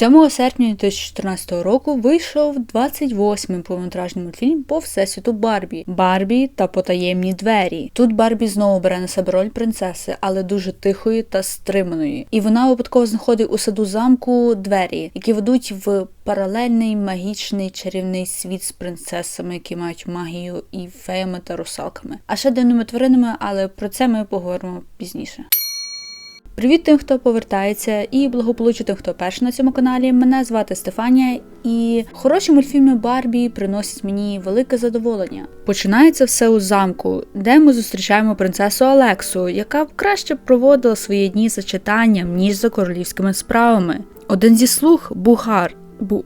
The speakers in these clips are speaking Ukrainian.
7 серпня 2014 року вийшов 28-й повнометражний мультфільм по всесвіту Барбі Барбі та потаємні двері. Тут Барбі знову бере на себе роль принцеси, але дуже тихої та стриманої. І вона випадково знаходить у саду замку двері, які ведуть в паралельний магічний чарівний світ з принцесами, які мають магію і феями та русалками, а ще дивними тваринами, але про це ми поговоримо пізніше. Привіт тим, хто повертається, і благополуччя тим, хто перший на цьому каналі. Мене звати Стефанія, і хороші мультфільми Барбі приносять мені велике задоволення. Починається все у замку, де ми зустрічаємо принцесу Алексу, яка краще проводила свої дні за читанням, ніж за королівськими справами. Один зі слуг Бухар Бу...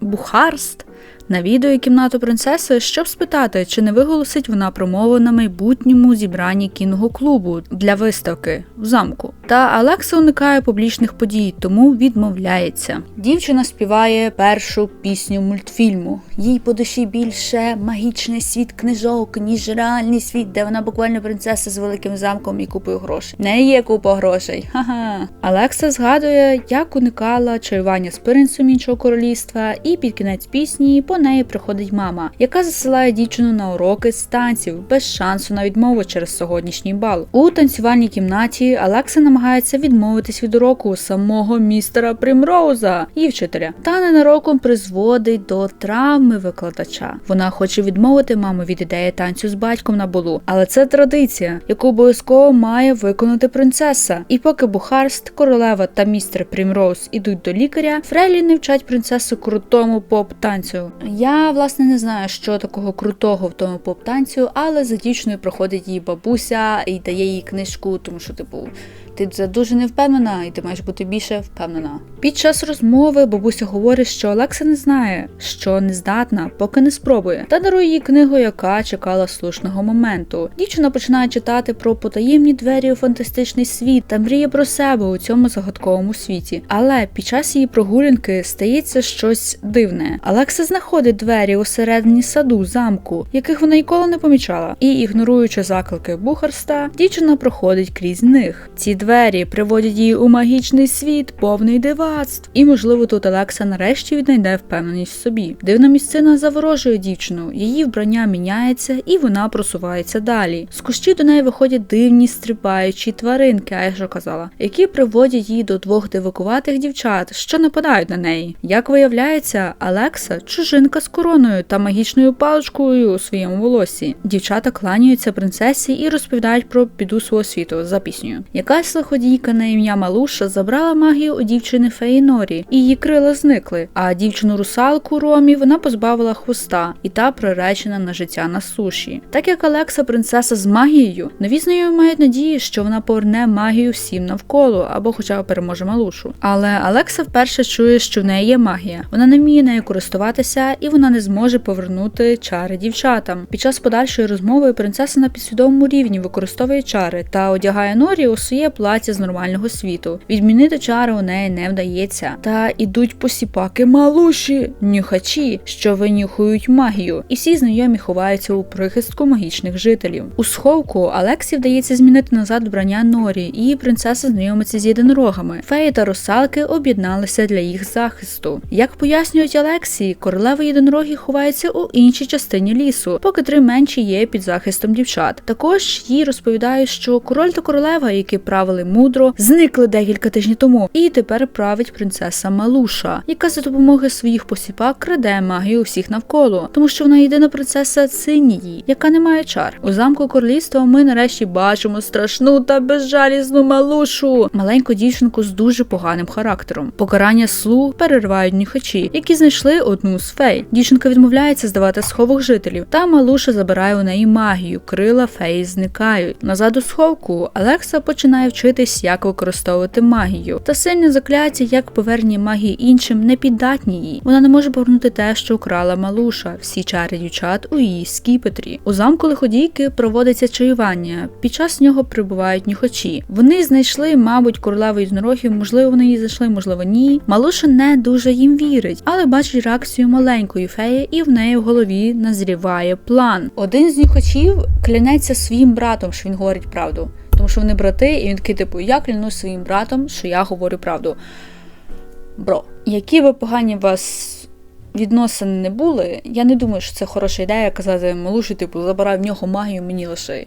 Бухарст навідує кімнату принцеси, щоб спитати, чи не виголосить вона промову на майбутньому зібранні кінного клубу для виставки в замку. Та Алекса уникає публічних подій, тому відмовляється. Дівчина співає першу пісню мультфільму. Їй по душі більше магічний світ книжок, ніж реальний світ, де вона буквально принцеса з великим замком і купою грошей. Не є купа грошей. Ха-ха. Алекса згадує, як уникала чаювання з принцем іншого королівства, і під кінець пісні по неї приходить мама, яка засилає дівчину на уроки з танців без шансу на відмову через сьогоднішній бал. У танцювальній кімнаті Алекса намагається відмовитись від уроку самого містера Примроуза, її вчителя, та ненароком призводить до травми викладача. Вона хоче відмовити маму від ідеї танцю з батьком на балу, але це традиція, яку обов'язково має виконати принцеса. І поки Бухарст, королева та містер Примроуз ідуть до лікаря, Фрелі не вчать принцесу крутому поп танцю. Я власне не знаю, що такого крутого в тому поп-танцю, але за дівчиною проходить її бабуся і дає їй книжку, тому що, типу, ти це дуже не впевнена, і ти маєш бути більше впевнена. Під час розмови бабуся говорить, що Олекса не знає, що не здатна, поки не спробує, та дарує їй книгу, яка чекала слушного моменту. Дівчина починає читати про потаємні двері у фантастичний світ та мріє про себе у цьому загадковому світі. Але під час її прогулянки стається щось дивне. Алекса знаходить двері усередині саду замку, яких вона ніколи не помічала, і ігноруючи заклики Бухарста, дівчина проходить крізь них. Ці двері приводять її у магічний світ, повний дивацтв. І, можливо, тут Алекса нарешті віднайде впевненість в собі. Дивна місцина заворожує дівчину, її вбрання міняється і вона просувається далі. З кущі до неї виходять дивні стрибаючі тваринки, а я ж казала, які приводять її до двох дивакуватих дівчат, що нападають на неї. Як виявляється, Алекса чужинка з короною та магічною паличкою у своєму волосі. Дівчата кланяються принцесі і розповідають про біду свого світу за піснею. Якась лиходійка на ім'я Малуша забрала магію у дівчини Феїнорі, і її крила зникли. А дівчину русалку Ромі вона позбавила хвоста, і та приречена на життя на суші. Так як Алекса принцеса з магією, нові знайомі мають надії, що вона поверне магію всім навколо або хоча б переможе малушу. Але Алекса вперше чує, що в неї є магія. Вона не вміє нею користуватися, і вона не зможе повернути чари дівчатам. Під час подальшої розмови принцеса на підсвідомому рівні використовує чари та одягає норі у своє плаття з нормального світу. Відмінити чари у неї не вдається. Та ідуть посіпаки малуші, нюхачі, що винюхують магію, і всі знайомі ховаються у прихистку магічних жителів. У сховку Алексі вдається змінити назад вбрання Норі, і принцеса знайомиться з єдинорогами. Феї та русалки об'єдналися для їх захисту. Як пояснюють Алексі, королева єдинороги ховається у іншій частині лісу, поки три менші є під захистом дівчат. Також їй розповідають, що король та королева, які правили мудро, зникли декілька тижнів тому, і тепер править принцеса Малуша, яка за допомогою своїх посіпак краде магію усіх навколо, тому що вона єдина принцеса Цинії, яка не має чар. У замку королівства ми нарешті бачимо страшну та безжалісну малушу, маленьку дівчинку з дуже поганим характером. Покарання слуг переривають нюхачі, які знайшли одну з фей. Дівчинка відмовляється здавати сховок жителів, та малуша забирає у неї магію. Крила феї зникають. Назад у сховку Алекса починає вчитись, як використовувати магію. Та сильне закляття, як повернення магії іншим, не піддатні їй. Вона не може повернути те, що украла малуша. Всі чари дівчат у її скіпетрі. У замку лиходійки проводиться чаювання. Під час нього прибувають нюхачі. Вони знайшли, мабуть, королеву єдинорогів, можливо, вони її знайшли, можливо, ні. Малуша не дуже їм вірить, але бачить реакцію маленької феї, і в неї в голові назріває план. Один з нюхачів клянеться своїм братом, що він говорить правду. Тому що вони брати, і він такий, типу, я клянусь своїм братом, що я говорю правду. Бро, які би погані вас відносини не були, я не думаю, що це хороша ідея казати Малуші, типу, забирай в нього магію, мені лише.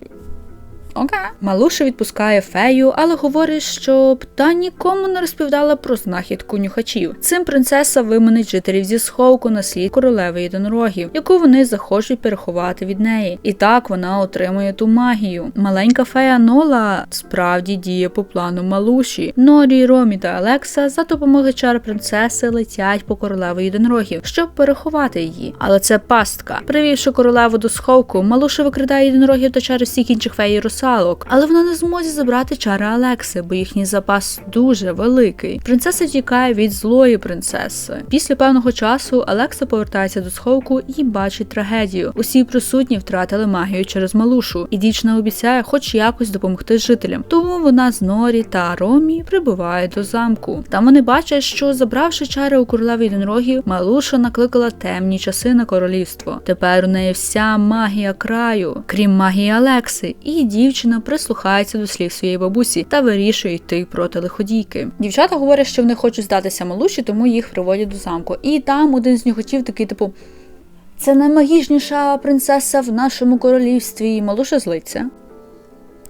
Окей. Малуша відпускає фею, але говорить, щоб та нікому не розповідала про знахідку нюхачів. Цим принцеса виманить жителів зі сховку на слід королеви єдинорогів, яку вони захочуть переховати від неї. І так вона отримує ту магію. Маленька фея Нола справді діє по плану Малуші. Норі, Ромі та Алекса за допомогою чар принцеси летять по королеву єдинорогів, щоб переховати її. Але це пастка. Привівши королеву до сховку, Малуша викрадає єдинорогів та чари всіх інших фей і русалок, але вона не зможе забрати чари Алекси, бо їхній запас дуже великий. Принцеса тікає від злої принцеси. Після певного часу Алекса повертається до сховку і бачить трагедію. Усі присутні втратили магію через малушу, і дівчина обіцяє хоч якось допомогти жителям. Тому вона з Норі та Ромі прибуває до замку. Там вони бачать, що забравши чари у королеви єдинорогів, малуша накликала темні часи на королівство. Тепер у неї вся магія краю, крім магії Алекси, і дівчина прислухається до слів своєї бабусі та вирішує йти проти лиходійки. Дівчата говорять, що вони хочуть здатися малуші, тому їх приводять до замку. І там один з нюхотів такий, типу. Це наймагічніша принцеса в нашому королівстві, малуша злиться.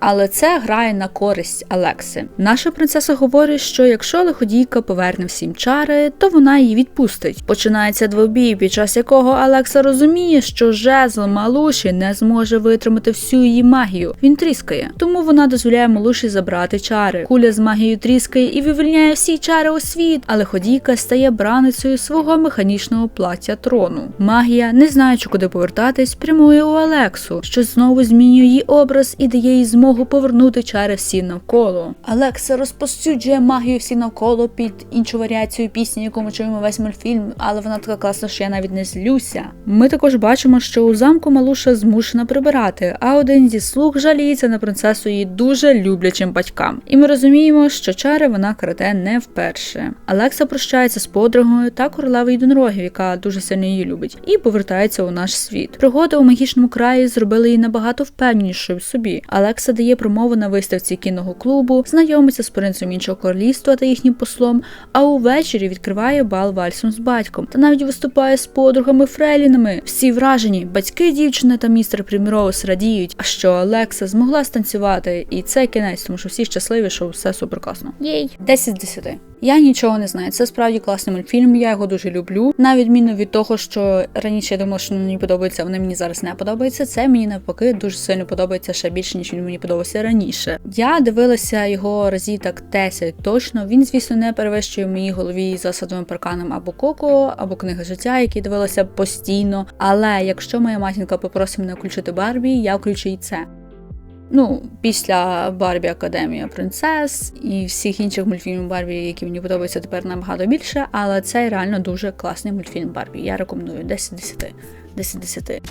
Але це грає на користь Алекси. Наша принцеса говорить, що якщо лиходійка поверне всім чари, то вона її відпустить. Починається двобій, під час якого Алекса розуміє, що жезл малуші не зможе витримати всю її магію. Він тріскає. Тому вона дозволяє малуші забрати чари. Куля з магією тріскає і вивільняє всі чари у світ, а лиходійка стає браницею свого механічного плаття трону. Магія, не знаючи, куди повертатись, прямує у Алексу, що знову змінює її образ і дає їй змогу повернути чари всі навколо. Алекса розпосюджує магію всі навколо під іншу варіацію пісні, яку ми чуємо весь мультфільм, але вона така класна, що я навіть не злюся. Ми також бачимо, що у замку Малуша змушена прибирати, а один зі слуг жаліється на принцесу її дуже люблячим батькам. І ми розуміємо, що чари вона краде не вперше. Алекса прощається з подругою та королевою єдинорогів, яка дуже сильно її любить, і повертається у наш світ. Пригоди у магічному краї зробили її набагато впевненішою в собі. Алекса дає промову на виставці кінного клубу, знайомиться з принцем іншого королівства та їхнім послом, а увечері відкриває бал вальсом з батьком та навіть виступає з подругами Фрелінами. Всі вражені, батьки дівчини та містер Приміроус радіють, а що Алекса змогла станцювати, і це кінець, тому що всі щасливі, що все супер класно. Єй! 10 з 10. Я нічого не знаю. Це справді класний мультфільм. Я його дуже люблю. На відміну від того, що раніше я думала, що мені подобається, вони мені зараз не подобаються. Це мені навпаки дуже сильно подобається ще більше, ніж він мені подобався раніше. Я дивилася його разів так 10 точно. Він, звісно, не перевищує в моїй голові за садовим парканом або коко, або книга життя, які дивилася постійно. Але якщо моя матінка попросить мене включити Барбі, я включу і це. Ну, після Барбі Академія Принцес і всіх інших мультфільмів Барбі, які мені подобаються тепер набагато більше, але це реально дуже класний мультфільм Барбі. Я рекомендую 10 10. 10 10.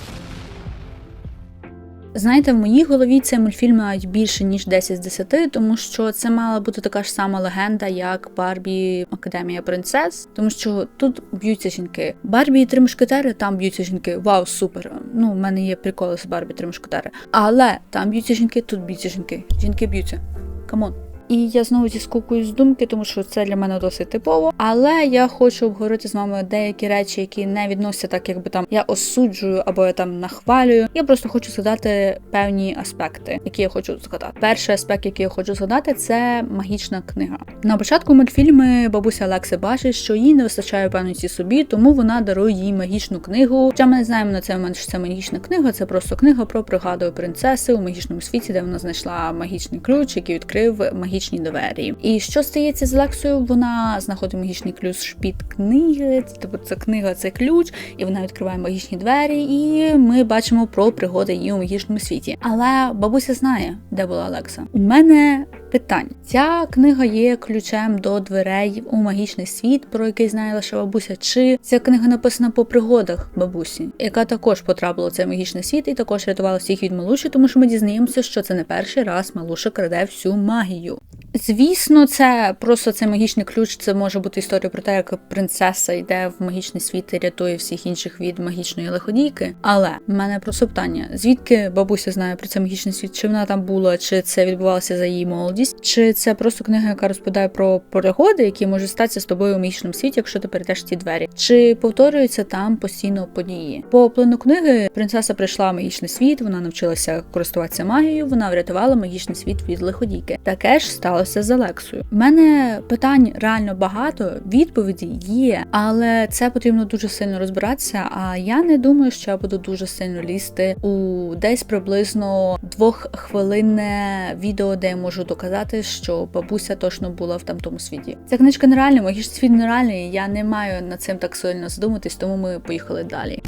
Знаєте, в моїй голові цей мультфільм мають більше ніж 10 з 10, тому що це мала бути така ж сама легенда, як Барбі Академія Принцес, тому що тут б'ються жінки. Барбі і три мушкетери, там б'ються жінки. Вау, супер! Ну, в мене є приколи з Барбі три мушкетери. Але там б'ються жінки, тут б'ються жінки. Жінки б'ються. Камон. І я знову зіскукую з думки, тому що це для мене досить типово. Але я хочу обговорити з вами деякі речі, які не відносяться так, якби там я осуджую або я там нахвалюю. Я просто хочу згадати певні аспекти, які я хочу згадати. Перший аспект, який я хочу згадати, це магічна книга. На початку мультфільми бабуся Алекси бачить, що їй не вистачає певності собі, тому вона дарує їй магічну книгу. Хоча ми не знаємо на цей момент, що це магічна книга, це просто книга про пригаду принцеси у магічному світі, де вона знайшла магічний ключ, який відкрив магічний магічні двері. І що стається з Лексою? Вона знаходить магічний ключ під книги, тобто це книга, це ключ, і вона відкриває магічні двері, і ми бачимо про пригоди її у магічному світі. Але бабуся знає, де була Лекса. У мене питання. Ця книга є ключем до дверей у магічний світ, про який знає лише бабуся. Чи ця книга написана по пригодах бабусі, яка також потрапила в цей магічний світ і також рятувала всіх від малуші, тому що ми дізнаємося, що це не перший раз малуша краде всю магію. Звісно, це просто цей магічний ключ. Це може бути історія про те, як принцеса йде в магічний світ і рятує всіх інших від магічної лиходійки. Але в мене просто питання: звідки бабуся знає про цей магічний світ? Чи вона там була, чи це відбувалося за її молодість? Молодість, чи це просто книга, яка розповідає про перегоди, які можуть статися з тобою у магічному світі, якщо ти перейдеш ці двері, чи повторюються там постійно події? По плану книги принцеса прийшла в магічний світ, вона навчилася користуватися магією, вона врятувала магічний світ від лиходійки. Таке ж сталося з Алексою. У мене питань реально багато, відповіді є, але це потрібно дуже сильно розбиратися. А я не думаю, що я буду дуже сильно лізти у десь приблизно двоххвилинне відео, де я можу доказати, що бабуся точно була в тамтому світі. Ця книжка нереальна, магічний світ нереальний. Я не маю над цим так сильно задуматись, тому ми поїхали далі.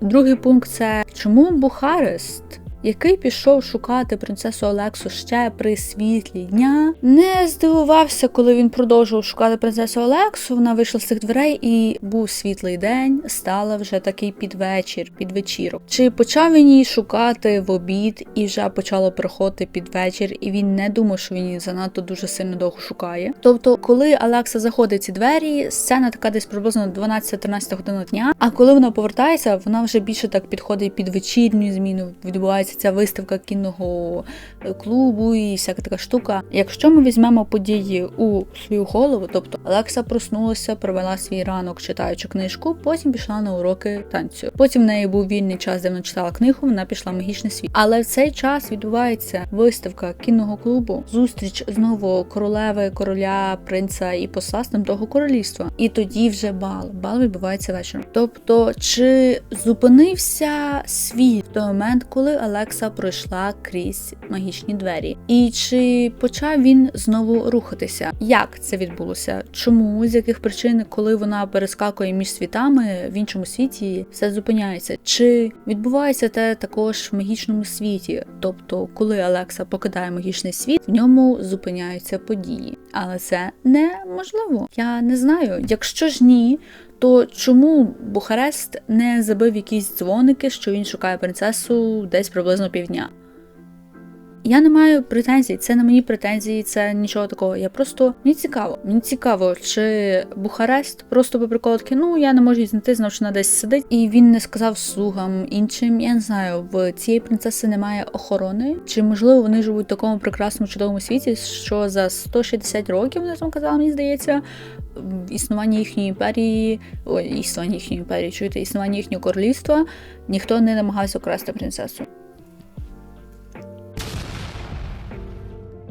Другий пункт це чому Бухарест, який пішов шукати принцесу Олексу ще при світлі дня, не здивувався, коли він продовжував шукати принцесу Олексу. Вона вийшла з цих дверей і був світлий день, стала вже такий підвечір, підвечірок. Чи почав він її шукати в обід і вже почало приходити під вечір, і він не думав, що він її занадто дуже сильно довго шукає. Тобто, коли Алекса заходить ці двері, сцена така десь приблизно 12-13 година дня. А коли вона повертається, вона вже більше так підходить під вечірню зміну. Відбувається ця виставка кінного е, клубу і всяка така штука. Якщо ми візьмемо події у свою голову, тобто Алекса проснулася, провела свій ранок, читаючи книжку, потім пішла на уроки танцю. Потім в неї був вільний час, де вона читала книгу, вона пішла в магічний світ. Але в цей час відбувається виставка кінного клубу, зустріч знову королеви, короля, принца і посла з того королівства. І тоді вже бал. Бал відбувається вечором. Тобто, чи зупинився світ в той момент, коли Алекса пройшла крізь магічні двері? І чи почав він знову рухатися? Як це відбулося? Чому з яких причин, коли вона перескакує між світами в іншому світі, все зупиняється? Чи відбувається те також в магічному світі? Тобто, коли Алекса покидає магічний світ, в ньому зупиняються події, але це неможливо. Я не знаю. Якщо ж ні, то чому Бухарест не забив якісь дзвоники, що він шукає принцесу десь приблизно півдня? Я не маю претензій, це не мої претензії, це нічого такого. Я просто мені цікаво. Мені цікаво, чи Бухарест просто по приколу такий, ну я не можу знайти, знав, що вона десь сидить, і він не сказав слугам іншим. Я не знаю, в цієї принцеси немає охорони. Чи можливо вони живуть в такому прекрасному чудовому світі, що за 160 років вони там казали, мені здається, існування їхньої імперії, ой, існування їхньої імперії, чуєте, існування їхнього королівства, ніхто не намагався украсти принцесу.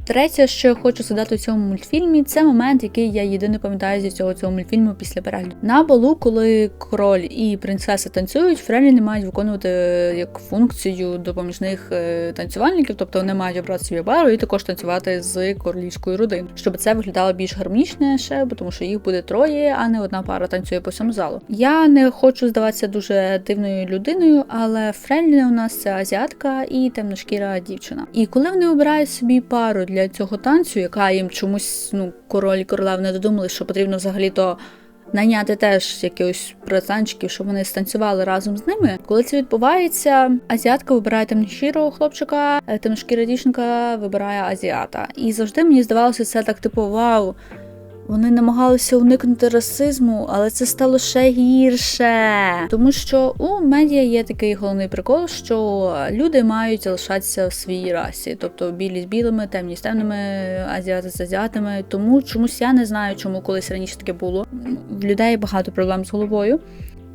Третє, що я хочу згадати у цьому мультфільмі, це момент, який я єдине пам'ятаю зі всього цього мультфільму після перегляду. На балу, коли король і принцеса танцюють, фреліни мають виконувати як функцію допоміжних е, танцювальників, тобто вони мають обрати собі пару і також танцювати з королівською родиною, щоб це виглядало більш гармонічніше, бо тому що їх буде троє, а не одна пара танцює по всьому залу. Я не хочу здаватися дуже дивною людиною, але фреліни у нас це азіатка і темношкіра дівчина. І коли вони обирають собі пару для для цього танцю, яка їм чомусь ну король і королев не додумали, що потрібно взагалі-то найняти теж якихось братанчиків, щоб вони станцювали разом з ними. Коли це відбувається, азіатка вибирає темношкірого хлопчика, темношкіра дівчинка вибирає азіата. І завжди мені здавалося це так, типу, вау. Вони намагалися уникнути расизму, але це стало ще гірше. Тому що у медіа є такий головний прикол, що люди мають залишатися в своїй расі, тобто білі з білими, темні з темними, азіати з азіатами. Тому чомусь я не знаю, чому колись раніше таке було. В людей багато проблем з головою.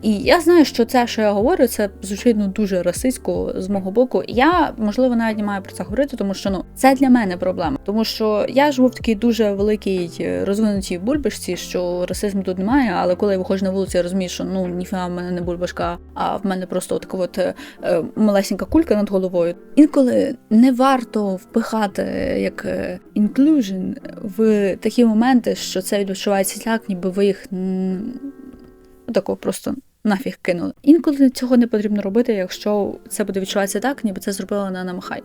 І я знаю, що це, що я говорю, це ну, дуже расистсько з мого боку. Я можливо навіть не маю про це говорити, тому що ну це для мене проблема. Тому що я живу в такій дуже великій е, розвинутій бульбашці, що расизму тут немає. Але коли я виходжу на вулицю, я розумію, що ну ніфіга в мене не бульбашка, а в мене просто така от е, малесенька кулька над головою. Інколи не варто впихати як inclusion в такі моменти, що це відчувається так, ніби ви їх. Такого просто нафіг кинули. Інколи цього не потрібно робити, якщо це буде відчуватися так, ніби це зробила на намахай.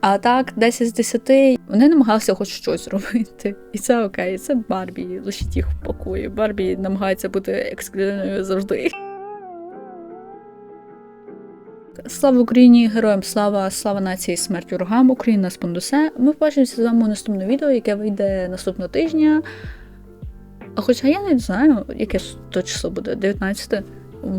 А так, 10 з 10 вони намагалися хоч щось зробити. І це окей, це Барбі, лишіть їх в покої. Барбі намагається бути ексклюзивною завжди. Слава Україні, героям слава, слава нації, смерть ворогам, Україна спондусе. Ми побачимося з вами у наступному відео, яке вийде наступного тижня. Хоча я не знаю, яке то число буде 19.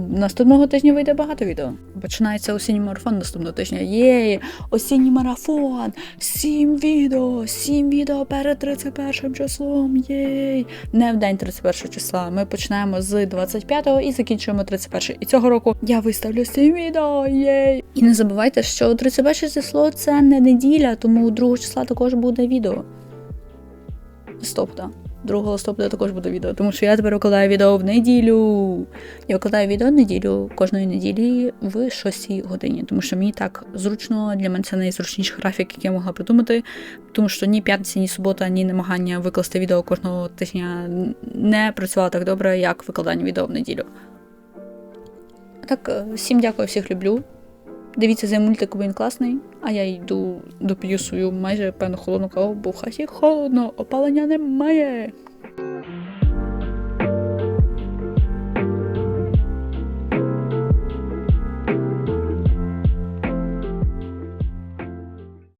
Наступного тижня вийде багато відео. Починається осінній марафон наступного тижня. Єй! Осінній марафон! Сім відео! Сім відео перед 31 числом. Єй! Не в день 31 числа. Ми починаємо з 25-го і закінчуємо 31 І цього року я виставлю сім відео. Єй! І не забувайте, що 31 число це не неділя, тому 2 числа також буде відео. Стоп, так. 2 листопада також буде відео, тому що я тепер викладаю відео в неділю. Я викладаю відео в неділю кожної неділі в 6 годині, тому що мені так зручно, для мене це найзручніший графік, який я могла придумати. Тому що ні п'ятниця, ні субота, ні намагання викласти відео кожного тижня не працювало так добре, як викладання відео в неділю. Так, всім дякую, всіх люблю. Дивіться цей мультик, він класний, а я йду доп'ю свою майже певно холодну каву, бо в хаті холодно, опалення немає.